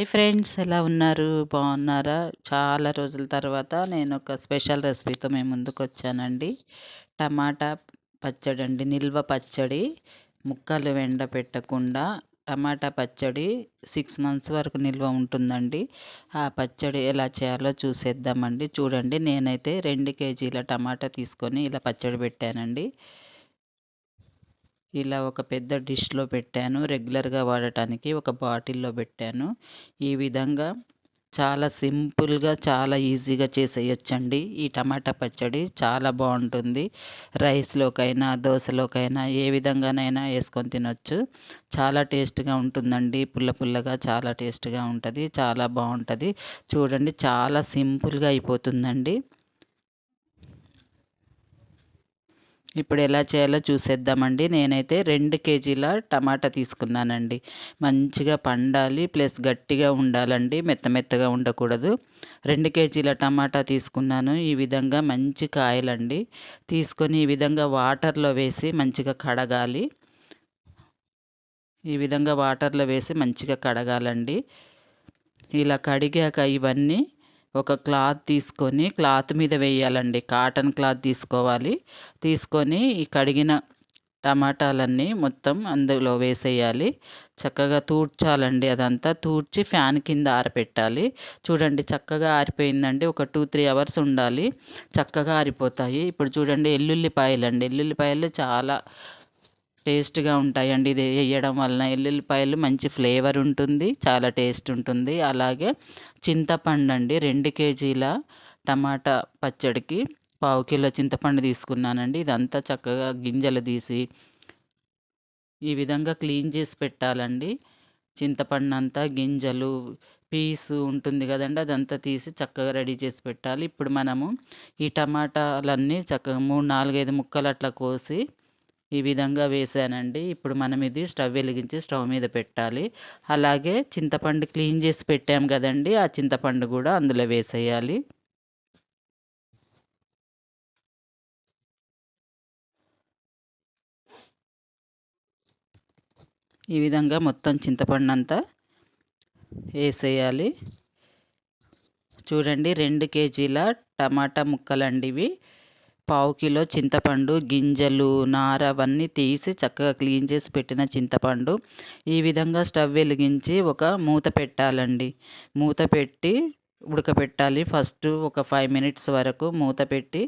Hi friends ఎలా ఉన్నారు? బాగున్నారా? చాలా రోజుల తర్వాత నేను ఒక స్పెషల్ రెసిపీతో మేము ముందుకు వచ్చానండి. టమాటా పచ్చడి అండి నిల్వ పచ్చడి ముక్కలు వెండ పెట్టకుండా టమాటా పచ్చడి సిక్స్ మంత్స్ వరకు నిల్వ ఉంటుందండి. ఆ పచ్చడి ఎలా చేయాలో చూసేద్దామండి. చూడండి నేనైతే రెండు కేజీల టమాటా తీసుకొని ఇలా పచ్చడి పెట్టానండి. ఇలా ఒక పెద్ద డిష్లో పెట్టాను. రెగ్యులర్గా వాడటానికి ఒక బాటిల్లో పెట్టాను. ఈ విధంగా చాలా సింపుల్గా చాలా ఈజీగా చేసేయచ్చండి. ఈ టమాటా పచ్చడి చాలా బాగుంటుంది. రైస్లోకైనా దోశలోకైనా ఏ విధంగానైనా వేసుకొని తినొచ్చు. చాలా టేస్ట్గా ఉంటుందండి. పుల్ల పుల్లగా చాలా టేస్ట్గా ఉంటుంది. చాలా బాగుంటుంది. చూడండి చాలా సింపుల్గా అయిపోతుందండి. ఇప్పుడు ఎలా చేయాలో చూసేద్దామండి. నేనైతే రెండు కేజీల టమాటా తీసుకున్నానండి. మంచిగా పండాలి ప్లస్ గట్టిగా ఉండాలండి. మెత్త మెత్తగా ఉండకూడదు. రెండు కేజీల టమాటా తీసుకున్నాను. ఈ విధంగా మంచి కాయలండి. తీసుకొని ఈ విధంగా వాటర్లో వేసి మంచిగా కడగాలి. ఈ విధంగా వాటర్లో వేసి మంచిగా కడగాలండి. ఇలా కడిగాక ఇవన్నీ ఒక క్లాత్ తీసుకొని క్లాత్ మీద వేయాలండి. కాటన్ క్లాత్ తీసుకోవాలి. తీసుకొని ఈ కడిగిన టమాటాలన్నీ మొత్తం అందులో వేసేయాలి. చక్కగా తూడ్చాలండి అదంతా. తూడ్చి ఫ్యాన్ కింద ఆరపెట్టాలి. చూడండి చక్కగా ఆరిపోయిందండి. ఒక టూ త్రీ అవర్స్ ఉండాలి. చక్కగా ఆరిపోతాయి. ఇప్పుడు చూడండి ఎల్లుల్లిపాయలు అండి ఎల్లుల్లిపాయలు చాలా టేస్ట్గా ఉంటాయండి. ఇది వేయడం వలన ఎల్లుల్లిపాయలు మంచి ఫ్లేవర్ ఉంటుంది. చాలా టేస్ట్ ఉంటుంది. అలాగే చింతపండు అండి రెండు కేజీల టమాటా పచ్చడికి పావు కిలో చింతపండు తీసుకున్నానండి. ఇదంతా చక్కగా గింజలు తీసి ఈ విధంగా క్లీన్ చేసి పెట్టాలండి. చింతపండు అంతా గింజలు పీసు ఉంటుంది కదండి అదంతా తీసి చక్కగా రెడీ చేసి పెట్టాలి. ఇప్పుడు మనము ఈ టమాటాలన్నీ చక్కగా మూడు నాలుగైదు ముక్కలు అట్లా కోసి ఈ విధంగా వేసానండి. ఇప్పుడు మనం ఇది స్టవ్ వెలిగించి స్టవ్ మీద పెట్టాలి. అలాగే చింతపండు క్లీన్ చేసి పెట్టాం కదండి ఆ చింతపండు కూడా అందులో వేసేయాలి. ఈ విధంగా మొత్తం చింతపండు అంతా వేసేయాలి. చూడండి రెండు కేజీల టమాటా ముక్కలండి ఇవి. పావు కిలో చింతపండు గింజలు నార అవన్నీ తీసి చక్కగా క్లీన్ చేసి పెట్టిన చింతపండు. ఈ విధంగా స్టవ్ వెలిగించి ఒక మూత పెట్టాలండి. మూత పెట్టి ఉడకపెట్టాలి. ఫస్ట్ ఒక ఫైవ్ మినిట్స్ వరకు మూత పెట్టి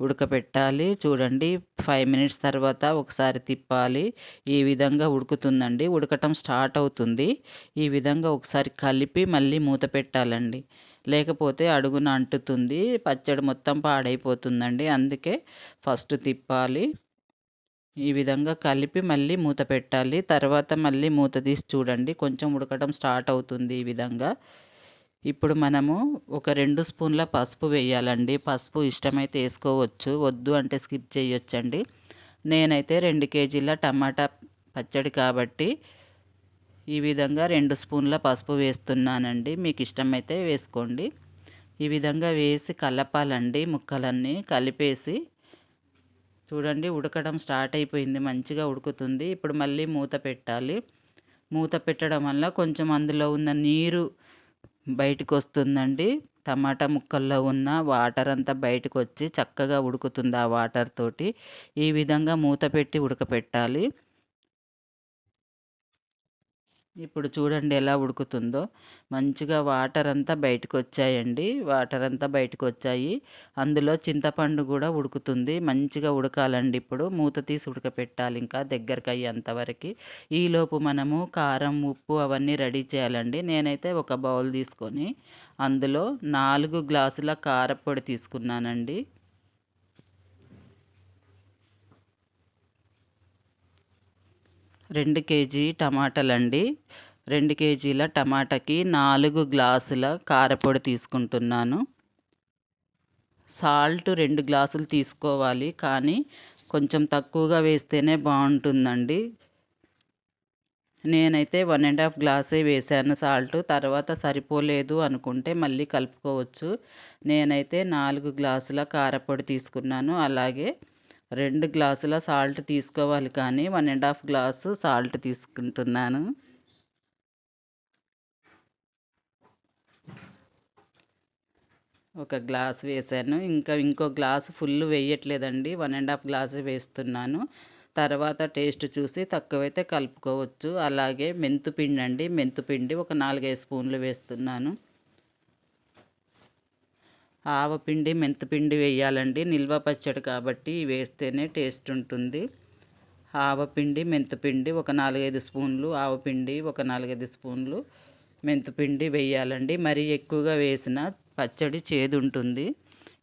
ఉడకపెట్టాలి. చూడండి ఫైవ్ మినిట్స్ తర్వాత ఒకసారి తిప్పాలి. ఈ విధంగా ఉడుకుతుందండి. ఉడకటం స్టార్ట్ అవుతుంది. ఈ విధంగా ఒకసారి కలిపి మళ్ళీ మూత పెట్టాలండి. లేకపోతే అడుగున అంటుతుంది. పచ్చడి మొత్తం పాడైపోతుందండి. అందుకే ఫస్ట్ తిప్పాలి. ఈ విధంగా కలిపి మళ్ళీ మూత పెట్టాలి. తర్వాత మళ్ళీ మూత తీసి చూడండి. కొంచెం ఉడకడం స్టార్ట్ అవుతుంది ఈ విధంగా. ఇప్పుడు మనము ఒక రెండు స్పూన్ల పసుపు వేయాలండి. పసుపు ఇష్టమైతే వేసుకోవచ్చు. వద్దు అంటే స్కిప్ చేయొచ్చండి. నేనైతే రెండు కేజీల టమాటా పచ్చడి కాబట్టి ఈ విధంగా రెండు స్పూన్ల పసుపు వేస్తున్నానండి. మీకు ఇష్టమైతే వేసుకోండి. ఈ విధంగా వేసి కలపాలండి ముక్కలన్నీ కలిపేసి. చూడండి ఉడకడం స్టార్ట్ అయిపోయింది. మంచిగా ఉడుకుతుంది. ఇప్పుడు మళ్ళీ మూత పెట్టాలి. మూత పెట్టడం వల్ల కొంచెం అందులో ఉన్న నీరు బయటకు వస్తుందండి టమాటా ముక్కల్లో ఉన్న వాటర్ అంతా బయటకు వచ్చి చక్కగా ఉడుకుతుంది ఆ వాటర్ తోటి. ఈ విధంగా మూత పెట్టి ఉడకపెట్టాలి. ఇప్పుడు చూడండి ఎలా ఉడుకుతుందో. మంచిగా వాటర్ అంతా బయటకు వచ్చాయండి వాటర్ అంతా బయటకు వచ్చాయి అందులో చింతపండు కూడా ఉడుకుతుంది. మంచిగా ఉడకాలండి ఇప్పుడు. మూత తీసి ఉడకపెట్టాలి ఇంకా దగ్గరకు అయ్యేంతవరకు ఈలోపు మనము కారం ఉప్పు అవన్నీ రెడీ చేయాలండి. నేనైతే ఒక బౌల్ తీసుకొని అందులో నాలుగు గ్లాసుల కారపొడి తీసుకున్నానండి. రెండు కేజీ టమాటాలండి. రెండు కేజీల టమాటాకి నాలుగు గ్లాసుల కారపొడి తీసుకుంటున్నాను. సాల్ట్ రెండు గ్లాసులు తీసుకోవాలి కానీ కొంచెం తక్కువగా వేస్తేనే బాగుంటుందండి. నేనైతే వన్ అండ్ హాఫ్ గ్లాసే వేసాను సాల్ట్. తర్వాత సరిపోలేదు అనుకుంటే మళ్ళీ కలుపుకోవచ్చు. నేనైతే నాలుగు గ్లాసుల కారపొడి తీసుకున్నాను. అలాగే రెండు గ్లాసుల సాల్ట్ తీసుకోవాలి కానీ one and half glass salt తీసుకుంటున్నాను. ఒక గ్లాస్ వేసాను. ఇంకా ఇంకో గ్లాస్ ఫుల్ వేయట్లేదండి. వన్ అండ్ హాఫ్ గ్లాస్ వేస్తున్నాను. తర్వాత టేస్ట్ చూసి తక్కువైతే కలుపుకోవచ్చు. అలాగే మెంతుపిండి అండి మెంతుపిండి ఒక నాలుగైదు స్పూన్లు వేస్తున్నాను. ఆవపిండి మెంతిపిండి వేయాలండి. నిల్వ పచ్చడి కాబట్టి వేస్తేనే టేస్ట్ ఉంటుంది. ఆవపిండి మెంతిపిండి ఒక నాలుగైదు స్పూన్లు. ఆవపిండి ఒక నాలుగైదు స్పూన్లు. మెంతిపిండి వేయాలండి. మరీ ఎక్కువగా వేసిన పచ్చడి చేదు ఉంటుంది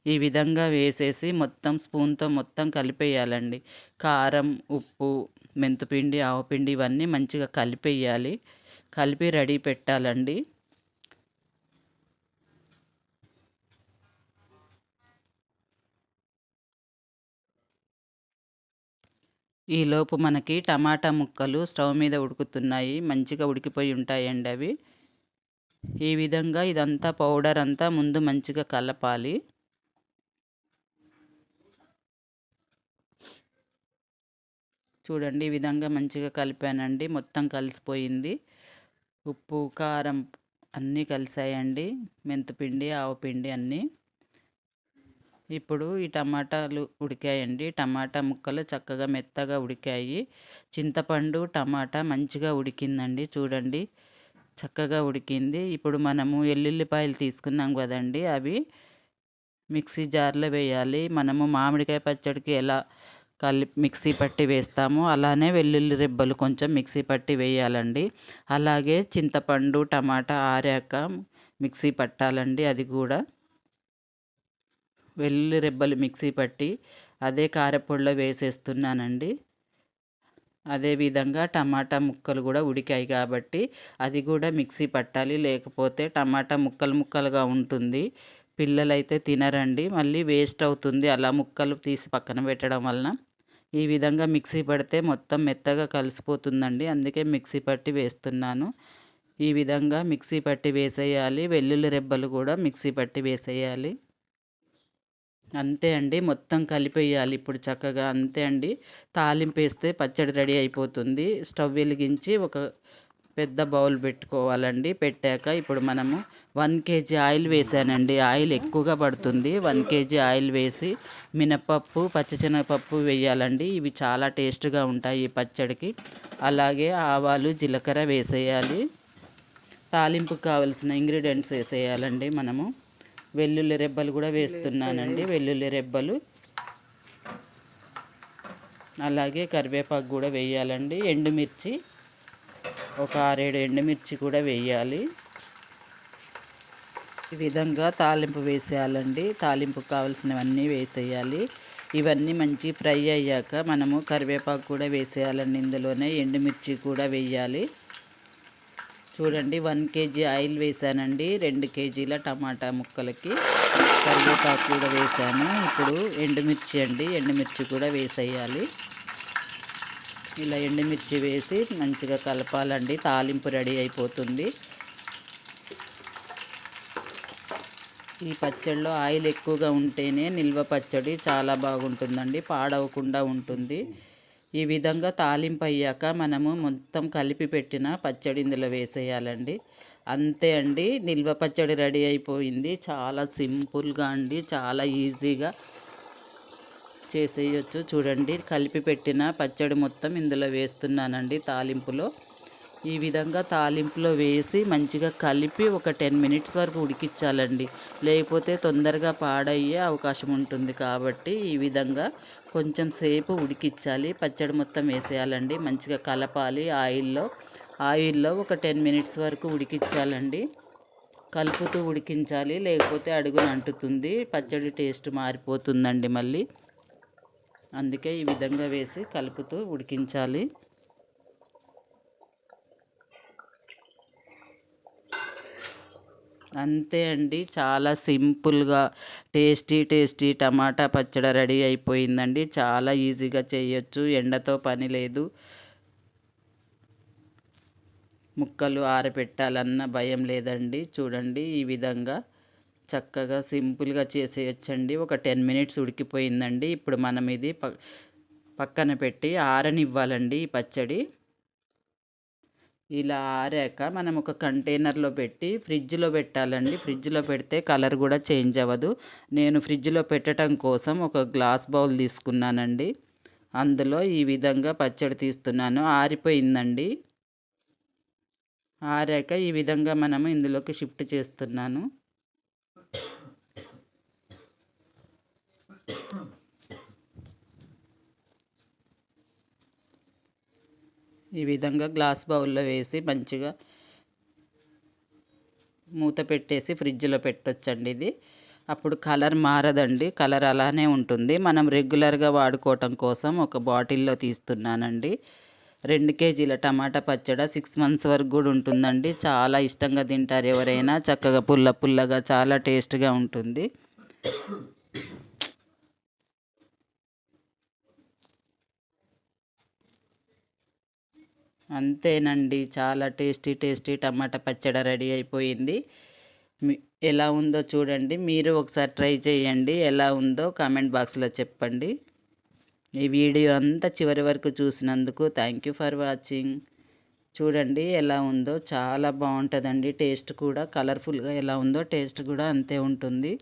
ఈ విధంగా వేసేసి మొత్తం స్పూన్తో మొత్తం కలిపేయాలండి. కారం ఉప్పు మెంతిపిండి ఆవపిండి ఇవన్నీ మంచిగా కలిపేయాలి. కలిపి రెడీ పెట్టాలండి. ఈలోపు మనకి టమాటా ముక్కలు స్టవ్ మీద ఉడుకుతున్నాయి మంచిగా ఉడికిపోయి ఉంటాయండి అవి. ఈ విధంగా ఇదంతా పౌడర్ అంతా ముందు మంచిగా కలపాలి. చూడండి ఈ విధంగా మంచిగా కలిపానండి మొత్తం కలిసిపోయింది. ఉప్పు కారం అన్నీ కలిసాయండి మెంతిపిండి ఆవపిండి అన్నీ. ఇప్పుడు ఈ టమాటాలు ఉడికాయండి. టమాటా ముక్కలు చక్కగా మెత్తగా ఉడికాయి. చింతపండు టమాటా మంచిగా ఉడికిందండి. చూడండి చక్కగా ఉడికింది. ఇప్పుడు మనము ఎల్లుల్లిపాయలు తీసుకున్నాం కదండి అవి మిక్సీ జార్లో వేయాలి. మనము మామిడికాయ పచ్చడికి ఎలా కలిపి మిక్సీ పట్టి వేస్తాము అలానే వెల్లుల్లి రెబ్బలు కొంచెం మిక్సీ పట్టి వేయాలండి. అలాగే చింతపండు టమాటా ఆరాక మిక్సీ పట్టాలండి అది కూడా. వెల్లుల్లి రెబ్బలు మిక్సీ పట్టి అదే కారపొడిలో వేసేస్తున్నానండి. అదేవిధంగా టమాటా ముక్కలు కూడా ఉడికాయి కాబట్టి అది కూడా మిక్సీ పట్టాలి. లేకపోతే టమాటా ముక్కలు ముక్కలుగా ఉంటుంది. పిల్లలైతే తినరండి. మళ్ళీ వేస్ట్ అవుతుంది. అలా ముక్కలు తీసి పక్కన పెట్టడం వలన ఈ విధంగా మిక్సీ పడితే మొత్తం మెత్తగా కలిసిపోతుందండి. అందుకే మిక్సీ పట్టి వేస్తున్నాను. ఈ విధంగా మిక్సీ పట్టి వేసేయాలి. వెల్లుల్లి రెబ్బలు కూడా మిక్సీ పట్టి వేసేయాలి. అంతే అండి. మొత్తం కలిపేయాలి ఇప్పుడు చక్కగా. అంతే అండి. తాలింపు వేస్తే పచ్చడి రెడీ అయిపోతుంది. స్టవ్ వెలిగించి ఒక పెద్ద బౌల్ పెట్టుకోవాలండి. పెట్టాక ఇప్పుడు మనము వన్ కేజీ ఆయిల్ వేసానండి. ఆయిల్ ఎక్కువగా పడుతుంది. వన్ కేజీ ఆయిల్ వేసి మినపప్పు పచ్చిశనగపప్పు వేయాలండి. ఇవి చాలా టేస్ట్గా ఉంటాయి ఈ పచ్చడికి. అలాగే ఆవాలు జీలకర్ర వేసేయాలి. తాలింపుకు కావలసిన ఇంగ్రీడియంట్స్ వేసేయాలండి మనము. వెల్లుల్లి రెబ్బలు కూడా వేస్తున్నానండి. వెల్లుల్లి రెబ్బలు. అలాగే కరివేపాకు కూడా వేయాలండి. ఎండుమిర్చి. ఒక ఆరేడు ఎండుమిర్చి కూడా వేయాలి. ఈ విధంగా తాలింపు వేసేయాలండి. తాలింపుకు కావాల్సినవన్నీ వేసేయాలి. ఇవన్నీ మంచి ఫ్రై అయ్యాక మనము కరివేపాకు కూడా వేసేయాలండి. ఇందులోనే ఎండుమిర్చి కూడా వేయాలి. చూడండి వన్ కేజీ ఆయిల్ వేసానండి. రెండు కేజీల టమాటా ముక్కలకి కరివేపాకు కూడా వేసాను. ఇప్పుడు ఎండుమిర్చి అండి ఎండుమిర్చి కూడా వేసేయాలి. ఇలా ఎండుమిర్చి వేసి మంచిగా కలపాలండి. తాలింపు రెడీ అయిపోతుంది. ఈ పచ్చడిలో ఆయిల్ ఎక్కువగా ఉంటేనే నిల్వ పచ్చడి చాలా బాగుంటుందండి. పాడవకుండా ఉంటుంది. ఈ విధంగా తాలింపు అయ్యాక మనము మొత్తం కలిపి పెట్టిన పచ్చడి ఇందులో వేసేయాలండి. అంతే అండి నిల్వ పచ్చడి రెడీ అయిపోయింది. చాలా సింపుల్గా అండి చాలా ఈజీగా చేసేయచ్చు. చూడండి కలిపి పెట్టిన పచ్చడి మొత్తం ఇందులో వేస్తున్నానండి తాలింపులో. ఈ విధంగా తాలింపులో వేసి మంచిగా కలిపి ఒక టెన్ మినిట్స్ వరకు ఉడికించాలండి. లేకపోతే తొందరగా పాడయ్యే అవకాశం ఉంటుంది కాబట్టి ఈ విధంగా కొంచెం సేపు ఉడికించాలి. పచ్చడి మొత్తం వేసేయాలండి. మంచిగా కలపాలి ఆయిల్లో. ఆయిల్లో ఒక టెన్ మినిట్స్ వరకు ఉడికించాలండి. కలుపుతూ ఉడికించాలి. లేకపోతే అడుగున అంటుతుంది. పచ్చడి టేస్ట్ మారిపోతుందండి మళ్ళీ. అందుకే ఈ విధంగా వేసి కలుపుతూ ఉడికించాలి. అంతే అండి. చాలా సింపుల్గా టేస్టీ టేస్టీ టమాటా పచ్చడి రెడీ అయిపోయిందండి. చాలా ఈజీగా చేయొచ్చు. ఎండతో పని లేదు. ముక్కలు ఆరపెట్టాలన్న భయం లేదండి. చూడండి ఈ విధంగా చక్కగా సింపుల్గా చేసేయచ్చండి. ఒక టెన్ మినిట్స్ ఉడికిపోయిందండి. ఇప్పుడు మనం ఇది పక్కన పెట్టి ఆరనివ్వాలండి ఈ పచ్చడి. ఇలా ఆరాక మనం ఒక కంటైనర్లో పెట్టి ఫ్రిడ్జ్లో పెట్టాలండి. ఫ్రిడ్జ్లో పెడితే కలర్ కూడా చేంజ్ అవ్వదు. నేను ఫ్రిడ్జ్లో పెట్టడం కోసం ఒక గ్లాస్ బౌల్ తీసుకున్నానండి. అందులో ఈ విధంగా పచ్చడి తీస్తున్నాను. ఆరిపోయిందండి. ఆరాక ఈ విధంగా మనము ఇందులోకి షిఫ్ట్ చేస్తున్నాను. ఈ విధంగా గ్లాస్ బౌల్లో వేసి మంచిగా మూత పెట్టేసి ఫ్రిడ్జ్లో పెట్టొచ్చండి ఇది. అప్పుడు కలర్ మారదండి కలర్ అలానే ఉంటుంది. మనం రెగ్యులర్గా వాడుకోవటం కోసం ఒక బాటిల్లో తీస్తున్నానండి. రెండు కేజీల టమాటా పచ్చడి సిక్స్ మంత్స్ వరకు కూడా ఉంటుందండి. చాలా ఇష్టంగా తింటారు ఎవరైనా. చక్కగా పుల్ల పుల్లగా చాలా టేస్ట్గా ఉంటుంది. అంతేనండి. చాలా టేస్టీ టేస్టీ టమాటా పచ్చడి రెడీ అయిపోయింది. ఎలా ఉందో చూడండి. మీరు ఒకసారి ట్రై చేయండి. ఎలా ఉందో కామెంట్ బాక్స్లో చెప్పండి. ఈ వీడియో అంతా చివరి వరకు చూసినందుకు థ్యాంక్ యూ ఫర్ వాచింగ్. చూడండి ఎలా ఉందో. చాలా బాగుంటుందండి. టేస్ట్ కూడా కలర్ఫుల్గా ఎలా ఉందో టేస్ట్ కూడా అంతే ఉంటుంది.